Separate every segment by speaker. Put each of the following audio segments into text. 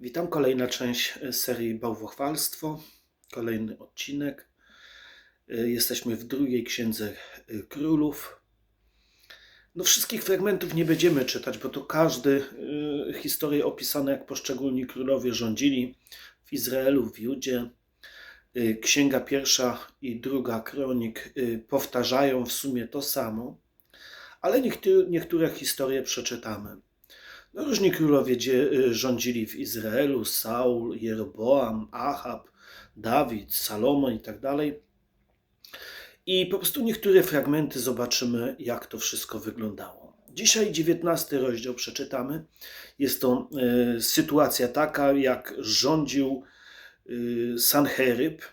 Speaker 1: Witam, kolejna część e, serii Bałwochwalstwo, kolejny odcinek. E, Jesteśmy w drugiej księdze e, królów. No wszystkich fragmentów nie będziemy czytać, bo to każdy historie opisane, jak poszczególni królowie rządzili w Izraelu, w Judzie. Księga pierwsza i druga kronik powtarzają w sumie to samo, ale niektóre historie przeczytamy. No, różni królowie y, rządzili w Izraelu, Saul, Jeroboam, Ahab, Dawid, Salomon i tak dalej. I po prostu niektóre fragmenty zobaczymy, jak to wszystko wyglądało. Dzisiaj 19 rozdział przeczytamy. Jest to y, sytuacja taka, jak rządził y, Sancheryb, y,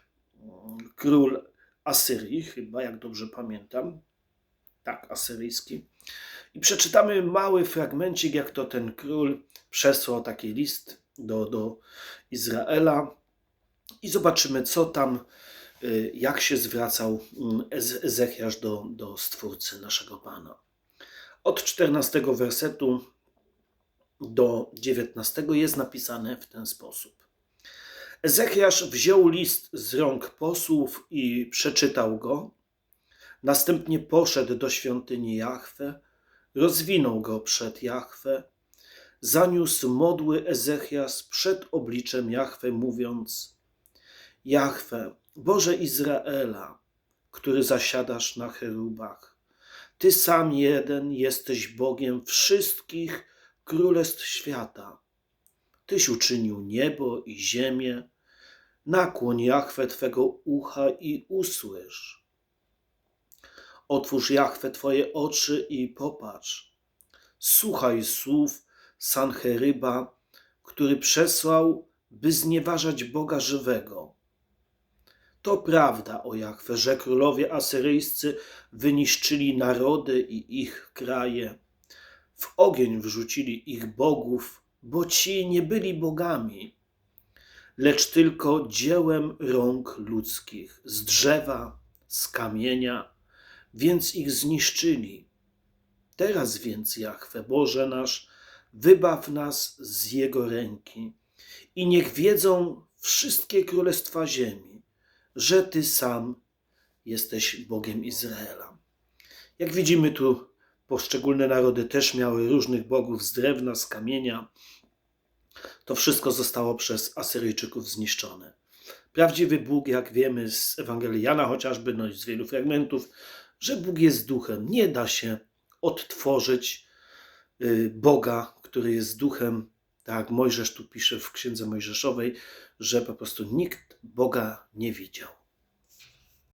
Speaker 1: król Asyrii, chyba, jak dobrze pamiętam. Tak, asyryjski. I przeczytamy mały fragmencik, jak to ten król przesłał taki list do, do Izraela i zobaczymy, co tam, y, jak się zwracał mm, Ez- Ezechiasz do, do Stwórcy naszego Pana. Od 14 wersetu do 19 jest napisane w ten sposób. Ezechiasz wziął list z rąk posłów i przeczytał go. Następnie poszedł do świątyni Jahwe, rozwinął go przed Jahwe, zaniósł modły Ezechias przed obliczem Jahwe, mówiąc: Jahwe, Boże Izraela, który zasiadasz na cherubach, Ty sam jeden jesteś Bogiem wszystkich królestw świata. Tyś uczynił niebo i ziemię. Nakłoń Jahwe Twego ucha i usłysz. Otwórz Jahwe Twoje oczy i popatrz. Słuchaj słów Sancheryba, który przesłał, by znieważać Boga żywego. To prawda o Jahwe, że królowie asyryjscy wyniszczyli narody i ich kraje. W ogień wrzucili ich bogów, bo ci nie byli bogami, lecz tylko dziełem rąk ludzkich, z drzewa, z kamienia, więc ich zniszczyli. Teraz więc, Jahwe, Boże nasz, wybaw nas z Jego ręki i niech wiedzą wszystkie królestwa ziemi, że Ty sam jesteś Bogiem Izraela. Jak widzimy tu, poszczególne narody też miały różnych bogów z drewna, z kamienia. To wszystko zostało przez Asyryjczyków zniszczone. Prawdziwy Bóg, jak wiemy z Ewangelii Jana chociażby, no i z wielu fragmentów, że Bóg jest duchem. Nie da się odtworzyć y, Boga, który jest duchem, tak Mojżesz tu pisze w Księdze Mojżeszowej, że po prostu nikt Boga nie widział.